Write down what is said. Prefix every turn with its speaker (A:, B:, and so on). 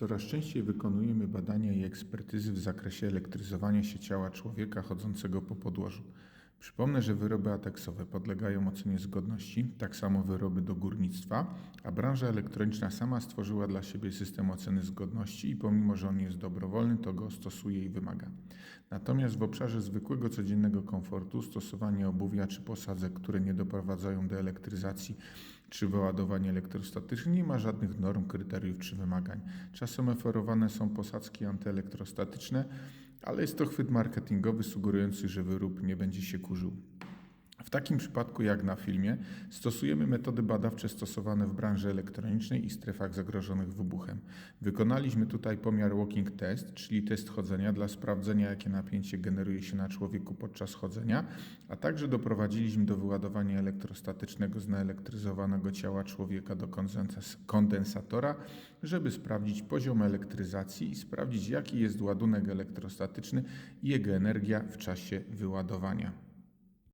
A: Coraz częściej wykonujemy badania i ekspertyzy w zakresie elektryzowania się ciała człowieka chodzącego po podłożu. Przypomnę, że wyroby ateksowe podlegają ocenie zgodności, tak samo wyroby do górnictwa, a branża elektroniczna sama stworzyła dla siebie system oceny zgodności i pomimo, że on jest dobrowolny, to go stosuje i wymaga. Natomiast w obszarze zwykłego codziennego komfortu stosowanie obuwia czy posadzek, które nie doprowadzają do elektryzacji czy wyładowania elektrostatycznych nie ma żadnych norm, kryteriów czy wymagań. Czasem oferowane są posadzki antyelektrostatyczne, ale jest to chwyt marketingowy sugerujący, że wyrób nie będzie się kurzył. W takim przypadku, jak na filmie, stosujemy metody badawcze stosowane w branży elektronicznej i strefach zagrożonych wybuchem. Wykonaliśmy tutaj pomiar walking test, czyli test chodzenia dla sprawdzenia, jakie napięcie generuje się na człowieku podczas chodzenia, a także doprowadziliśmy do wyładowania elektrostatycznego z naelektryzowanego ciała człowieka do kondens- kondensatora, żeby sprawdzić poziom elektryzacji i sprawdzić, jaki jest ładunek elektrostatyczny i jego energia w czasie wyładowania.